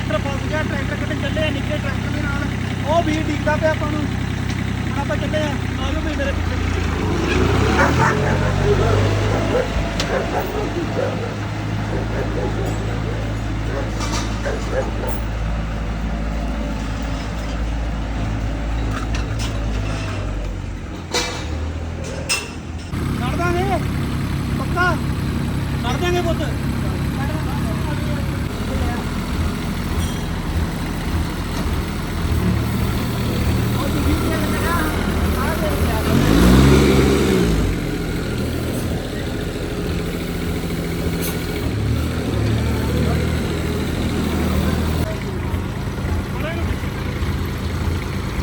Tractor ਫਸ ਗਿਆ, tractor ਕੱਢਣ ਚੱਲੇ ਆ ਨਿੱਕੇ ਟਰੈਕਟਰ ਦੇ ਨਾਲ। ਉਹ ਵੀ ਡਿੱਗਦਾ ਪਿਆ ਆਪਾਂ ਨੂੰ। ਹੁਣ ਆਪਾਂ ਚੱਲੇ ਆ ਆ ਜਾਓ ਵੀ ਮੇਰੇ ਪਿੱਛੇ। ਕਰ ਦਾਂਗੇ। ਪੱਕਾ? ਕਰ ਦਾਂਗੇ ਪੁੱਤ।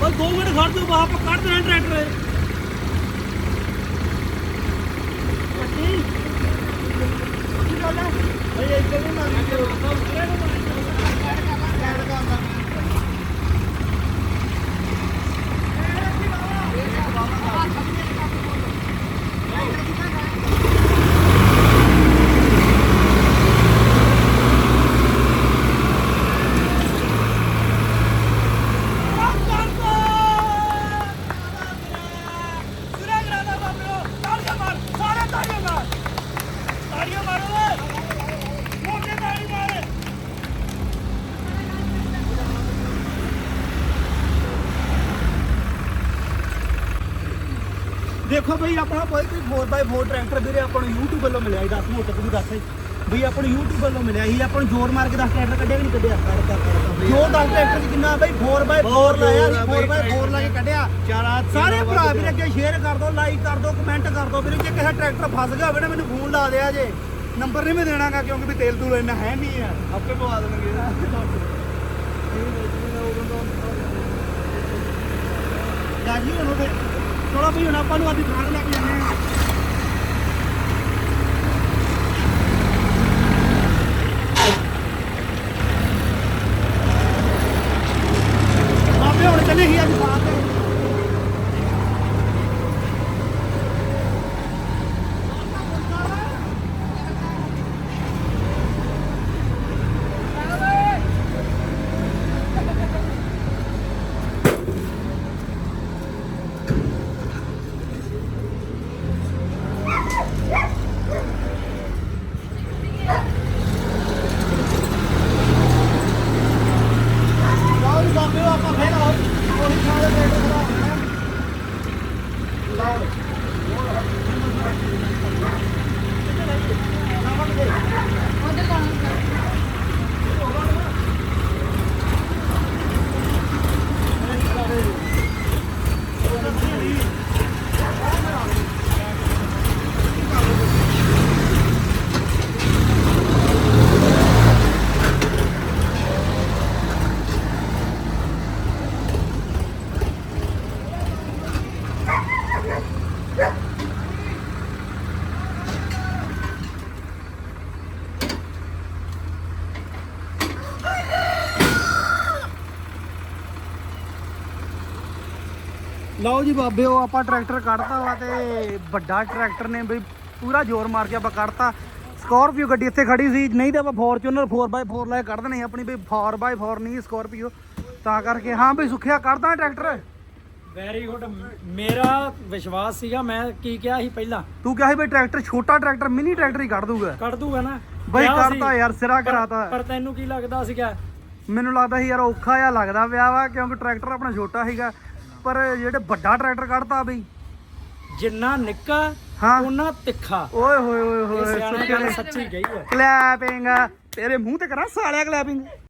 ਬਸ 2 ਮਿੰਟ ਖੜ ਜਾਓ ਬਾਪ ਆਪਾਂ ਕੱਢ ਦੇਣਾ ਟਰੈਕਟਰ। ਕੱਟੀ ਕੀ ਗੱਲ ਹੈ ਭਈ ਇੱਥੇ ਨਹੀਂ ਮਾਰੀ ਦੇਖੋ ਬਈ ਆਪਣਾ ਕੋਈ ਕੋਈ 4x4 ਟਰੈਕਟਰ ਵੀਰੇ ਆਪਾਂ ਨੂੰ YouTube ਵੱਲੋਂ ਮਿਲਿਆ ਸੀ ਦੱਸ ਮੋਟਰ ਤੂੰ ਦੱਸ। ਬਈ ਆਪਾਂ ਨੂੰ YouTube ਵੱਲੋਂ ਮਿਲਿਆ ਸੀ ਆਪਾਂ ਨੂੰ ਜੋਰ ਮਾਰ ਕੇ 10 ਟਰੈਕਟਰ ਕੱਢਿਆ ਕਿ ਨਹੀਂ ਕੱਢਿਆ? ਜੋ 10 ਟਰੈਕਟਰ ਚ ਕਿੰਨਾ ਬਈ 4x4 ਲਾਇਆ ਸੀ 4x4 ਲਾ ਕੇ ਕੱਢਿਆ। ਸਾਰੇ ਭਰਾ ਵੀਰੇ ਅੱਗੇ ਸ਼ੇਅਰ ਕਰ ਦਿਓ ਲਾਈਕ ਕਰ ਦਿਓ ਕਮੈਂਟ ਕਰ ਦਿਓ ਵੀਰੇ ਜੇ ਕਿਸੇ ਟਰੈਕਟਰ ਫਸ ਗਿਆ ਹੋਵੇ ਨਾ ਮੈਨੂੰ ਫੋਨ ਲਾ ਦਿਆ ਜੇ। ਨੰਬਰ ਨਹੀਂ ਮੈਂ ਦੇਣਾਗਾ ਕਿਉਂਕਿ ਵੀ ਤੇਲ ਤੂਲ ਇੰਨਾ ਹੈ ਨਹੀਂ ਆ। ਆਪੇ ਪਵਾ ਦੇਣਗੇ। ਜਾਜੀ ਹੁਣ ਉਹਦੇ ਚਲੋ ਵੀ ਹੁਣ ਆਪਾਂ ਨੂੰ ਆਦੀ ਖਾਣ ਲੈ ਕੇ ਜਾਂਦੇ ਆ ਬਾਬੇ ਹੁਣ ਚੱਲੇ ਹੀ ਅੱਜ ਬਾਤ ਹੈ ਲਓ ਜੀ ਬਾਬੇ ਉਹ ਆਪਾਂ ਫੇਰ ਆਓ ਉਹੀ ਥਾਂ ਦੇ ਟਰੈਕਟਰ ਖੜਾ ਹੋਣਾ ਲਓ ਲਓ ਜੀ ਬਾਬੇ ਉਹ ਆਪਾਂ ਟਰੈਕਟਰ ਕੱਢਤਾ ਵਾ ਤੇ ਵੱਡਾ ਟਰੈਕਟਰ ਨੇ ਬਈ ਪੂਰਾ ਜ਼ੋਰ ਮਾਰ ਕੇ ਆਪਾਂ ਕੱਢਤਾ। ਸਕਾਰਪੀਓ ਗੱਡੀ ਇੱਥੇ ਖੜੀ ਸੀ ਨਹੀਂ ਤਾਂ ਆਪਾਂ ਫੋਰਚੂਨਰ 4x4 ਲੈ ਕੇ ਕੱਢ ਦੇਣੀ ਆਪਣੀ ਬਈ 4x4 ਨਹੀਂ ਸਕਾਰਪੀਓ ਤਾਂ ਕਰਕੇ ਹਾਂ ਬਈ ਸੁੱਖਿਆ ਕੱਢਦਾ ਟਰੈਕਟਰ? ਵੈਰੀ ਗੁੱਡ ਮੇਰਾ ਵਿਸ਼ਵਾਸ ਸੀਗਾ ਮੈਂ ਕੀ ਕਿਹਾ ਸੀ ਪਹਿਲਾਂ? ਤੂੰ ਕਿਹਾ ਸੀ ਬਈ ਟਰੈਕਟਰ ਛੋਟਾ ਟਰੈਕਟਰ ਮਿਨੀ ਟਰੈਕਟਰ ਹੀ ਕੱਢ ਦੂਗਾ ਕੱਢ ਦੂਗਾ ਨਾ। ਬਈ। ਕਰਤਾ ਯਾਰ ਸਿਰਾ ਕਰਾਤਾ। ਪਰ ਤੈਨੂੰ ਕੀ ਲੱਗਦਾ ਸੀਗਾ? ਮੈਨੂੰ ਲੱਗਦਾ ਸੀ ਯਾਰ ਔਖਾ ਜਿਹਾ ਲੱਗਦਾ ਪਿਆ ਵਾ ਕਿਉਂਕਿ ਟਰੈਕਟਰ ਆਪਣਾ ਛੋਟਾ ਸੀਗਾ। ਪਰ ਜਿਹੜੇ ਵੱਡਾ ਟਰੈਕਟਰ ਕੱਢਤਾ ਬਈ। ਜਿੰਨਾ ਨਿੱਕਾ ਹਾਂ। ਉਹਨਾਂ ਤਿੱਖਾ। ਓਏ ਹੋਏ ਹੋਏ ਹੋਏ ਸਿਆਣੇ ਗੱਲ ਸੱਚੀ ਕਹੀ ਹੈ। ਕਲੈਪਿੰਗ ਤੇਰੇ ਮੂੰਹ ਤੇ ਕਰਾਂ ਸਾਲਿਆ ਕਲੈਪਿੰਗ